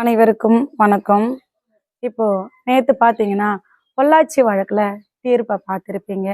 அனைவருக்கும் வணக்கம். இப்போ நேற்று பார்த்தீங்கன்னா பொள்ளாச்சி வழக்கில் தீர்ப்பை பார்த்துருப்பீங்க.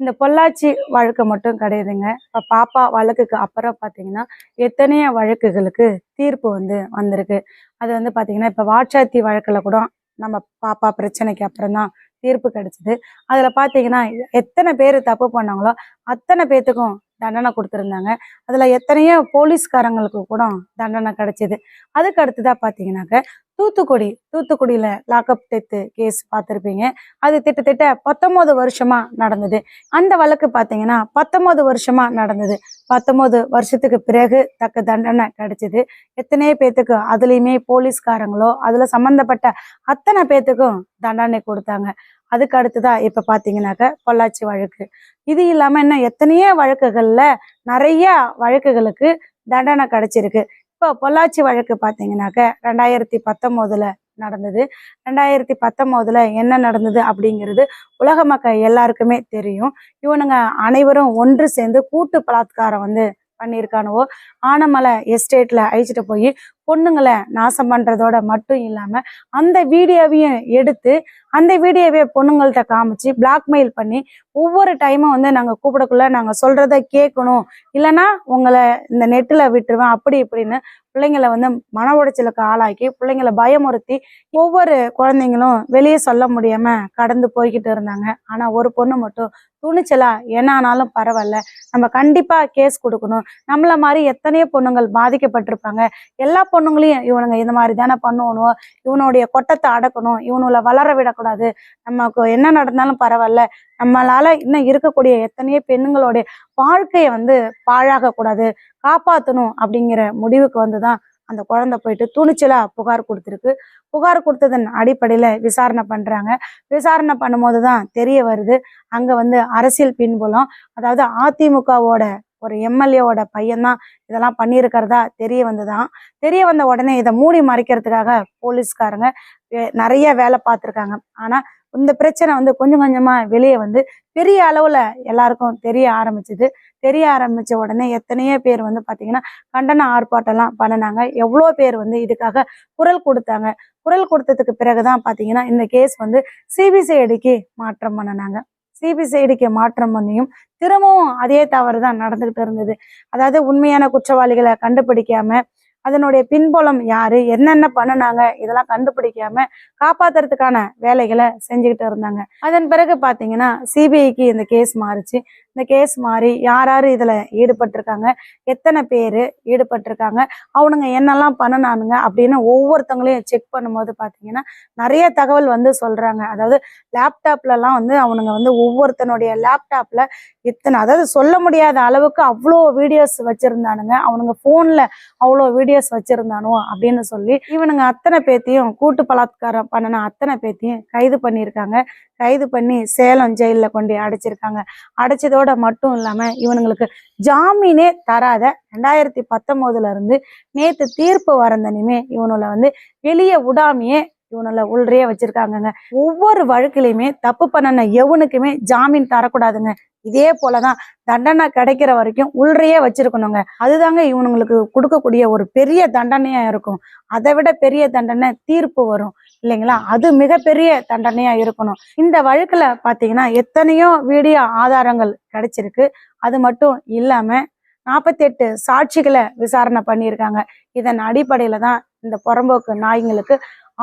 இந்த பொள்ளாச்சி வழக்கு மட்டும் கிடையாதுங்க. இப்போ பாப்பா வழக்குக்கு அப்புறம் பார்த்தீங்கன்னா எத்தனையோ வழக்குகளுக்கு தீர்ப்பு வந்து வந்திருக்கு. அது வந்து பார்த்தீங்கன்னா இப்போ வாட்சாத்தி வழக்கில் கூட நம்ம பாப்பா பிரச்சனைக்கு அப்புறம் தான் தீர்ப்பு கிடைச்சிது. அதில் பார்த்தீங்கன்னா எத்தனை பேர் தப்பு பண்ணாங்களோ அத்தனை பேர்த்துக்கும் தண்டனை கொடுத்துருந்தாங்க. அதில் எத்தனையோ போலீஸ்காரங்களுக்கு கூட தண்டனை கிடைச்சிது. அதுக்கு அடுத்ததாக பார்த்தீங்கன்னாக்க தூத்துக்குடி தூத்துக்குடியில் லாக்அப் டெத்து கேஸ் பார்த்துருப்பீங்க. அது திட்டத்திட்ட பத்தொம்போது வருஷமாக நடந்தது. அந்த வழக்கு பார்த்தீங்கன்னா பத்தொம்போது வருஷமாக நடந்தது. பத்தொம்போது வருஷத்துக்கு பிறகு தக்க தண்டனை கிடைச்சிது. எத்தனையோ பேத்துக்கு அதுலேயுமே போலீஸ்காரங்களோ அதில் சம்மந்தப்பட்ட அத்தனை பேத்துக்கும் தண்டனை கொடுத்தாங்க. அதுக்கு அடுத்ததா இப்போ பார்த்தீங்கன்னாக்க பொள்ளாச்சி வழக்கு. இது இல்லாமல் இன்னும் எத்தனையோ வழக்குகளில் நிறைய வழக்குகளுக்கு தண்டனை கிடைச்சிருக்கு. இப்போ பொள்ளாச்சி வழக்கு பார்த்தீங்கன்னாக்க ரெண்டாயிரத்தி பத்தொம்போதுல நடந்தது. ரெண்டாயிரத்தி பத்தொம்போதுல என்ன நடந்தது அப்படிங்கிறது உலக மக்கள் எல்லாருக்குமே தெரியும். இவனுங்க அனைவரும் ஒன்று சேர்ந்து கூட்டு பலாத்காரம் வந்து பண்ணியிருக்கானுவோ. ஆனமலை எஸ்டேட்ல அழிச்சிட்டு போய் பொண்ணுங்களை நாசம் பண்ணுறதோட மட்டும் இல்லாமல் அந்த வீடியோவையும் எடுத்து அந்த வீடியோவை பொண்ணுங்கள்கிட்ட காமிச்சு பிளாக்மெயில் பண்ணி ஒவ்வொரு டைமும் வந்து நாங்கள் கூப்பிடக்குள்ள நாங்கள் சொல்கிறத கேட்கணும். இல்லைன்னா உங்களை இந்த நெட்டில் விட்டுருவேன் அப்படி இப்படின்னு பிள்ளைங்களை வந்து மன உடைச்சலுக்கு ஆளாக்கி பிள்ளைங்களை பயமுறுத்தி ஒவ்வொரு குழந்தைங்களும் வெளியே சொல்ல முடியாமல் கடந்து போய்கிட்டு இருந்தாங்க. ஆனால் ஒரு பொண்ணு மட்டும் துணிச்சலா என்ன ஆனாலும் பரவாயில்ல. நம்ம கண்டிப்பாக கேஸ் கொடுக்கணும். நம்மள மாதிரி எத்தனையோ பொண்ணுங்கள் பாதிக்கப்பட்டிருப்பாங்க. எல்லா பொண்ணுங்களையும் இவனுங்க இந்த மாதிரி தானே பண்ணணும் இவனுடைய கொட்டத்தை அடக்கணும் இவனுல வளர விடக்கூடாது நமக்கு என்ன நடந்தாலும் பரவாயில்ல நம்மளால இன்னும் இருக்கக்கூடிய எத்தனையோ பெண்ணுங்களுடைய வாழ்க்கையை வந்து பாழாக கூடாது காப்பாற்றணும் அப்படிங்கிற முடிவுக்கு வந்துதான் அந்த குழந்தை போயிட்டு துணிச்சலா புகார் கொடுத்துருக்கு. புகார் கொடுத்ததன் அடிப்படையில விசாரணை பண்றாங்க. விசாரணை பண்ணும்போது தான் தெரிய வருது. அங்க வந்து அரசியல் பின்புலம் அதாவது அதிமுகவோட ஒரு எம்எல்ஏவோட பையன்தான் இதெல்லாம் பண்ணியிருக்கிறதா தெரிய வந்ததுதான் தெரிய வந்த உடனே இதை மூடி மறைக்கிறதுக்காக போலீஸ்காரங்க வே- நிறைய வேலை பார்த்துருக்காங்க. ஆனால் இந்த பிரச்சனை வந்து கொஞ்சம் கொஞ்சமாக வெளியே வந்து பெரிய அளவில் எல்லாருக்கும் தெரிய ஆரம்பிச்சுது. தெரிய ஆரம்பித்த உடனே எத்தனையோ பேர் வந்து பார்த்திங்கன்னா கண்டன ஆர்ப்பாட்டம்லாம் பண்ணினாங்க. எவ்வளோ பேர் வந்து இதுக்காக குரல் கொடுத்தாங்க. குரல் கொடுத்ததுக்கு பிறகு தான் பார்த்தீங்கன்னா இந்த கேஸ் வந்து சிபிசிஐடிக்கு மாற்றம் பண்ணினாங்க. சிபிசைடுக்கு மாற்றம் பண்ணியும் திரும்பவும் அதே தவறு தான் நடந்துகிட்டு இருந்தது. அதாவது உண்மையான குற்றவாளிகளை கண்டுபிடிக்காம அதனுடைய பின்புலம் யாரு என்னென்ன பண்ணுனாங்க இதெல்லாம் கண்டுபிடிக்காம காப்பாத்துறதுக்கான வேலைகளை செஞ்சுக்கிட்டு இருந்தாங்க. அதன் பிறகு பாத்தீங்கன்னா சிபிஐக்கு இந்த கேஸ் மாறுச்சு. இந்த கேஸ் மாதிரி யார் யார் இதில் ஈடுபட்டிருக்காங்க? எத்தனை பேர் ஈடுபட்டிருக்காங்க? அவனுங்க என்னெல்லாம் பண்ணுனானுங்க? அப்படின்னு ஒவ்வொருத்தவங்களையும் செக் பண்ணும்போது பார்த்தீங்கன்னா நிறைய தகவல் வந்து சொல்கிறாங்க அதாவது லேப்டாப்லலாம் வந்து அவனுங்க வந்து ஒவ்வொருத்தனுடைய லேப்டாப்பில் இத்தனை அதாவது சொல்ல முடியாத அளவுக்கு அவ்வளோ வீடியோஸ் வச்சுருந்தானுங்க. அவனுங்க ஃபோனில் அவ்வளோ வீடியோஸ் வச்சுருந்தானோ அப்படின்னு சொல்லி இவனுங்க அத்தனை பேத்தையும் கூட்டு பலாத்காரம் பண்ணின அத்தனை பேத்தையும் கைது பண்ணியிருக்காங்க. கைது பண்ணி சேலம் ஜெயிலில் கொண்டு அடைச்சிருக்காங்க. அடைச்சதோட மட்டும் இல்லாம இவனுங்களுக்கு ஜாமீனே தராத ரெண்டாயிரத்தி பத்தொன்பதுல இருந்து நேத்து தீர்ப்பு வரந்தனிமே இவனுல வந்து வெளியே விடாமையே இவனுல உள்ளே வச்சிருக்காங்கங்க. ஒவ்வொரு வழக்கிலையுமே தப்பு பண்ணின எவனுக்குமே ஜாமீன் தரக்கூடாதுங்க. இதே போலதான் தண்டனை கிடைக்கிற வரைக்கும் உள்ளறையே வச்சிருக்கணுங்க. அதுதாங்க இவனுங்களுக்கு கொடுக்கக்கூடிய ஒரு பெரிய தண்டனையா இருக்கும். அதை விட பெரிய தண்டனை தீர்ப்பு வரும். இல்லைங்களா? அது மிகப்பெரிய தண்டனையா இருக்கணும். இந்த வழக்குல பாத்தீங்கன்னா எத்தனையோ வீடியோ ஆதாரங்கள் கிடைச்சிருக்கு. அது மட்டும் இல்லாம நாற்பத்தி எட்டு சாட்சிகளை விசாரணை பண்ணியிருக்காங்க. இதன் அடிப்படையில தான் இந்த புறம்போக்கு நாய்ங்களுக்கு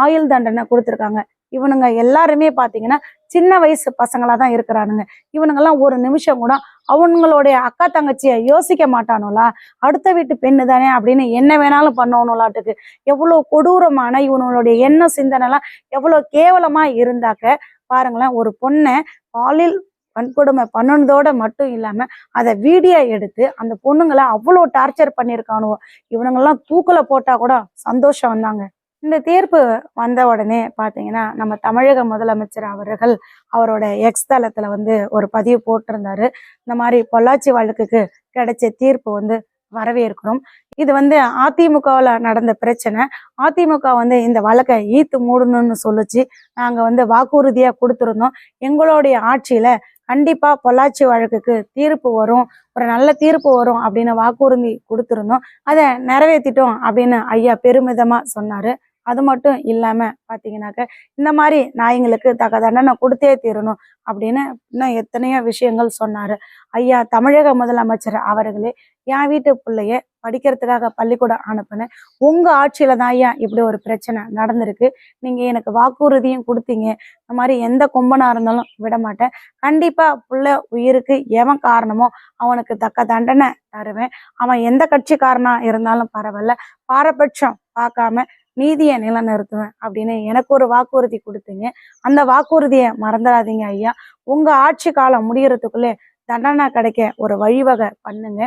ஆயுள் தண்டனை கொடுத்துருக்காங்க. இவனுங்க எல்லாருமே பார்த்தீங்கன்னா சின்ன வயசு பசங்களாக தான் இருக்கிறானுங்க. இவனுங்கெல்லாம் ஒரு நிமிஷம் கூட அவனுங்களுடைய அக்கா தங்கச்சியை யோசிக்க மாட்டானுங்களா அடுத்த வீட்டு பெண்ணு தானே அப்படின்னு என்ன வேணாலும் பண்ணணும்லாட்டுக்கு எவ்வளோ கொடூரமான இவனுங்களுடைய எண்ண சிந்தனைலாம் எவ்வளோ கேவலமாக இருந்தாக்க பாருங்களேன் ஒரு பொண்ணை பாலில் வன்கொடுமை பண்ணுனதோட மட்டும் இல்லாம அதை வீடியோ எடுத்து அந்த பொண்ணுங்களை அவ்வளோ டார்ச்சர் பண்ணியிருக்கானுவோ? இவனுங்கெல்லாம் தூக்கில் போட்டா கூட சந்தோஷம் வந்தாங்க. இந்த தீர்ப்பு வந்த உடனே பார்த்தீங்கன்னா நம்ம தமிழக முதலமைச்சர் அவர்கள் அவரோட எக்ஸ் தளத்தில் வந்து ஒரு பதிவு போட்டிருந்தாரு. இந்த மாதிரி பொள்ளாச்சி வழக்குக்கு கிடைச்ச தீர்ப்பு வந்து வரவேற்கிறோம். இது வந்து அதிமுகவில் நடந்த பிரச்சனை. அதிமுக வந்து இந்த வழக்கை ஈத்து மூடணும்னு சொல்லிச்சு. நாங்கள் வந்து வாக்குறுதியாக கொடுத்துருந்தோம். எங்களுடைய ஆட்சியில் கண்டிப்பாக பொள்ளாச்சி வழக்குக்கு தீர்ப்பு வரும். ஒரு நல்ல தீர்ப்பு வரும் அப்படின்னு வாக்குறுதி கொடுத்துருந்தோம். அதை நிறைவேற்றிட்டோம் அப்படின்னு ஐயா பெருமிதமாக சொன்னார். அது மட்டும் இல்லாமல் பார்த்தீங்கன்னாக்க இந்த மாதிரி நாய்ங்களுக்கு தக்க தண்டனை கொடுத்தே தீரணும் அப்படின்னு இன்னும் எத்தனையோ விஷயங்கள் சொன்னார். ஐயா தமிழக முதலமைச்சர் அவர்களே என் வீட்டு பிள்ளைய படிக்கிறதுக்காக பள்ளிக்கூடம் அனுப்புனேன் உங்கள் ஆட்சியில் தான் ஐயா இப்படி ஒரு பிரச்சனை நடந்திருக்கு. நீங்கள் எனக்கு வாக்குறுதியும் கொடுத்தீங்க. இந்த மாதிரி எந்த கும்பனாக இருந்தாலும் விட மாட்டேன். கண்டிப்பாக புள்ள உயிருக்கு எவன் காரணமோ அவனுக்கு தக்க தண்டனை தருவேன். அவன் எந்த கட்சிக்காரனாக இருந்தாலும் பரவாயில்ல. பாரபட்சம் பார்க்காம நீதியை நிலைநிறுத்துவேன் அப்படின்னு எனக்கு ஒரு வாக்குறுதி கொடுத்தீங்க. அந்த வாக்குறுதியை மறந்துடாதீங்க ஐயா. உங்க ஆட்சி காலம் முடியறதுக்குள்ளே தண்டனை கிடைக்க ஒரு வழிவகை பண்ணுங்க.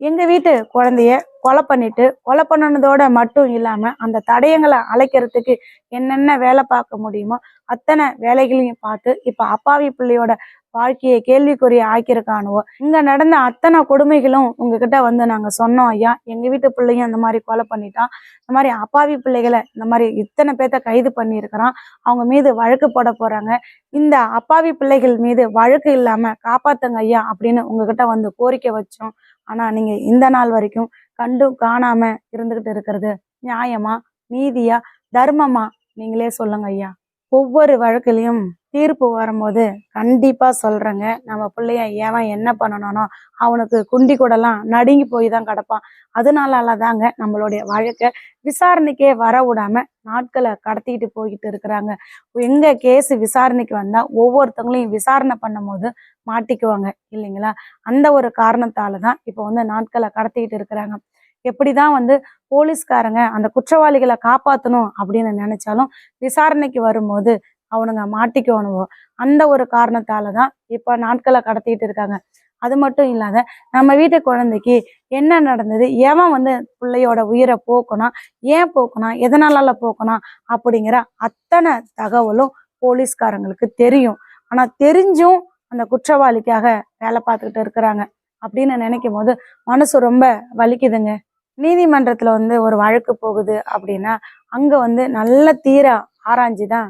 எங்க வீட்டு குழந்தைய கொலை பண்ணிட்டு கொலை பண்ணுனதோட மட்டும் இல்லாம அந்த தடயங்களை அழைக்கிறதுக்கு என்னென்ன வேலை பார்க்க முடியுமோ அத்தனை வேலைகளையும் பார்த்து இப்ப அப்பாவி பிள்ளையோட வாழ்க்கையை கேள்விக்குறிய ஆக்கியிருக்கானுவோ? இங்க நடந்த அத்தனை கொடுமைகளும் உங்ககிட்ட வந்து நாங்க சொன்னோம் ஐயா எங்க வீட்டு பிள்ளையும் இந்த மாதிரி கொலை பண்ணிட்டான். இந்த மாதிரி அப்பாவி பிள்ளைகளை இந்த மாதிரி இத்தனை பேர்த்த கைது பண்ணியிருக்கிறான். அவங்க மீது வழக்கு போட போறாங்க. இந்த அப்பாவி பிள்ளைகள் மீது வழக்கு இல்லாம காப்பாத்துங்க ஐயா அப்படின்னு உங்ககிட்ட வந்து கோரிக்கை வச்சோம். ஆனா நீங்க இந்த நாள் வரைக்கும் கண்டும் காணாம இருந்துகிட்டு இருக்கிறது நியாயமா நீதியா தர்மமா? நீங்களே சொல்லுங்க ஐயா. ஒவ்வொரு வழக்குலையும் தீர்ப்பு வரும்போது கண்டிப்பா சொல்றேங்க. நம்ம பிள்ளைய ஏவன் என்ன பண்ணணும்னோ அவனுக்கு குண்டி கூடலாம் நடுங்கி போய் தான் கிடப்பான். அதனால தாங்க நம்மளுடைய வழக்கை விசாரணைக்கே வர விடாம நாட்களை கடத்திக்கிட்டு போய்கிட்டு இருக்கிறாங்க. எங்கள் கேஸு விசாரணைக்கு வந்தா ஒவ்வொருத்தவங்களையும் விசாரணை பண்ணும்போது மாட்டிக்குவாங்க இல்லைங்களா? அந்த ஒரு காரணத்தால தான் இப்போ வந்து நாட்களை கடத்திக்கிட்டு இருக்கிறாங்க. எப்படிதான் வந்து போலீஸ்காரங்க அந்த குற்றவாளிகளை காப்பாற்றணும் அப்படின்னு நினைச்சாலும் விசாரணைக்கு வரும்போது அவனுங்க மாட்டிக்கணுவோ அந்த ஒரு காரணத்தால தான் இப்போ நாட்களை கடத்திட்டு இருக்காங்க. அது மட்டும் இல்லாத நம்ம வீட்டு குழந்தைக்கு என்ன நடந்தது? ஏன் வந்து பிள்ளையோட உயிரை போக்கணும் ஏன் போக்கணும் எதனால போக்கணும் அப்படிங்கிற அத்தனை தகவலும் போலீஸ்காரங்களுக்கு தெரியும். ஆனா தெரிஞ்சும் அந்த குற்றவாளிக்காக வேலை பார்த்துக்கிட்டு இருக்கிறாங்க அப்படின்னு நினைக்கும் போது மனசு ரொம்ப வலிக்குதுங்க. நீதிமன்றத்துல வந்து ஒரு வழக்கு போகுது அப்படின்னா அங்க வந்து நல்ல தீர ஆராய்ஞ்சு தான்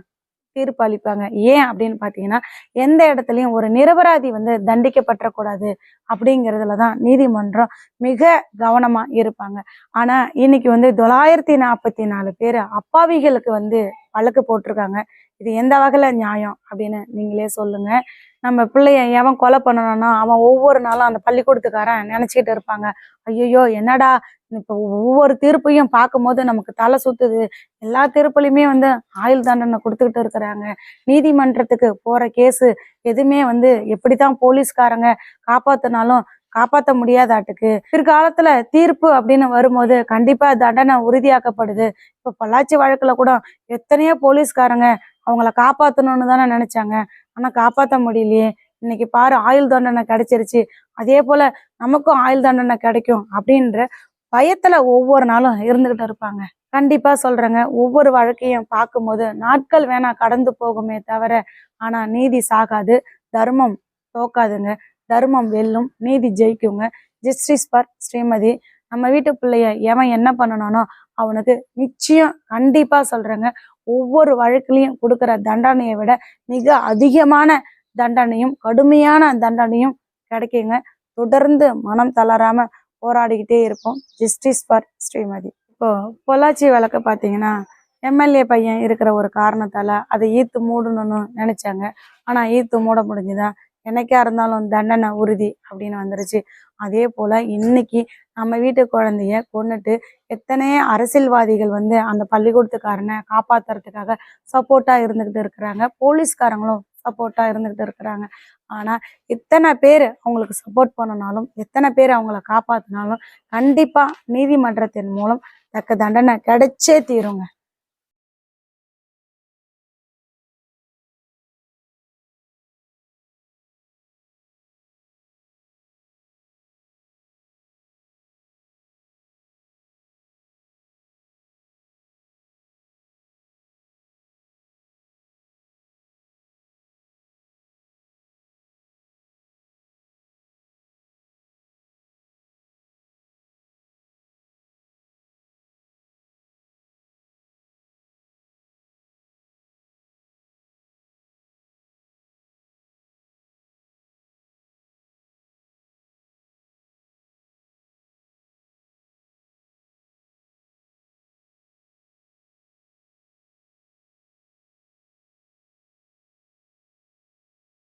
தீர்ப்பு அளிப்பாங்க ஏன் அப்படின்னு பார்த்தீங்கன்னா எந்த இடத்துலையும் ஒரு நிரபராதி வந்து தண்டிக்கப்பட்டக்கூடாது அப்படிங்கிறதுல தான் நீதிமன்றம் மிக கவனமாக இருப்பாங்க. ஆனால் இன்னைக்கு வந்து தொள்ளாயிரத்தி நாற்பத்தி நாலு பேர் அப்பாவிகளுக்கு வந்து வழக்கு போட்டிருக்காங்க. இது எந்த வகையில நியாயம் அப்படின்னு நீங்களே சொல்லுங்க. நம்ம பிள்ளைய எவன் கொலை பண்ணணும்னா அவன் ஒவ்வொரு நாளும் அந்த பள்ளிக்கூடத்துக்காரன் நினைச்சிட்டு இருப்பாங்க. ஐயோ என்னடா? இப்போ ஒவ்வொரு தீர்ப்பையும் பார்க்கும்போது நமக்கு தலை சுத்துது. எல்லா தீர்ப்புலையுமே வந்து ஆயுள் தண்டனை கொடுத்துக்கிட்டு இருக்கிறாங்க. நீதிமன்றத்துக்கு போற கேஸ் எதுவுமே வந்து எப்படித்தான் போலீஸ்காரங்க காப்பாத்தினாலும் காப்பாற்ற முடியாதாட்டுக்கு பிற்காலத்துல தீர்ப்பு அப்படின்னு வரும்போது கண்டிப்பா தண்டனை உறுதியாக்கப்படுது. இப்ப பொள்ளாச்சி வழக்குல கூட எத்தனையோ போலீஸ்காரங்க அவங்கள காப்பாற்றணும்னு தானே நினைச்சாங்க. ஆனால் காப்பாற்ற முடியலையே. இன்னைக்கு பாரு ஆயுள் தண்டனை கிடைச்சிருச்சு. அதே போல நமக்கும் ஆயுள் தண்டனை கிடைக்கும் அப்படின்ற பயத்தில் ஒவ்வொரு நாளும் இருந்துகிட்டு இருப்பாங்க. கண்டிப்பாக சொல்கிறேங்க ஒவ்வொரு வழக்கையும் பார்க்கும்போது நாட்கள் வேணா கடந்து போகுமே தவிர ஆனால் நீதி சாகாது. தர்மம் தோக்காதுங்க. தர்மம் வெல்லும். நீதி ஜெயிக்குங்க. Justice per Srimathi. நம்ம வீட்டு பிள்ளைய எவன் என்ன பண்ணணும்னோ அவனுக்கு நிச்சயம் கண்டிப்பாக சொல்கிறேங்க ஒவ்வொரு வழக்கிலையும் கொடுக்குற தண்டனையை விட மிக அதிகமான தண்டனையும் கடுமையான தண்டனையும் கிடைக்குங்க. தொடர்ந்து மனம் தளராம போராடிக்கிட்டே இருப்போம். ஜஸ்டிஸ் ஃபார் ஸ்ரீமதி இப்போ பொள்ளாச்சி வழக்கு பார்த்தீங்கன்னா எம்எல்ஏ பையன் இருக்கிற ஒரு காரணத்தால் அதை ஈர்த்து மூடணும்னு நினைச்சாங்க. ஆனால் ஈர்த்து மூட முடிஞ்சுதான் என்னைக்கா இருந்தாலும் தண்டனை உறுதி அப்படின்னு வந்துருச்சு. அதே போல் இன்னைக்கு நம்ம வீட்டு குழந்தைய கொண்டுட்டு எத்தனை அரசியல்வாதிகள் வந்து அந்த பள்ளிக்கூடத்துக்காரனை காப்பாத்துறதுக்காக சப்போர்ட்டாக இருந்துக்கிட்டு இருக்கிறாங்க. போலீஸ்காரங்களும் சப்போர்ட்டாக இருந்துக்கிட்டு இருக்கிறாங்க. ஆனால் எத்தனை பேர் அவங்களுக்கு சப்போர்ட் பண்ணனாலும் எத்தனை பேர் அவங்கள காப்பாற்றினாலும் கண்டிப்பாக நீதிமன்றத்தின் மூலம் தக்க தண்டனை கிடைச்சே தீருங்க.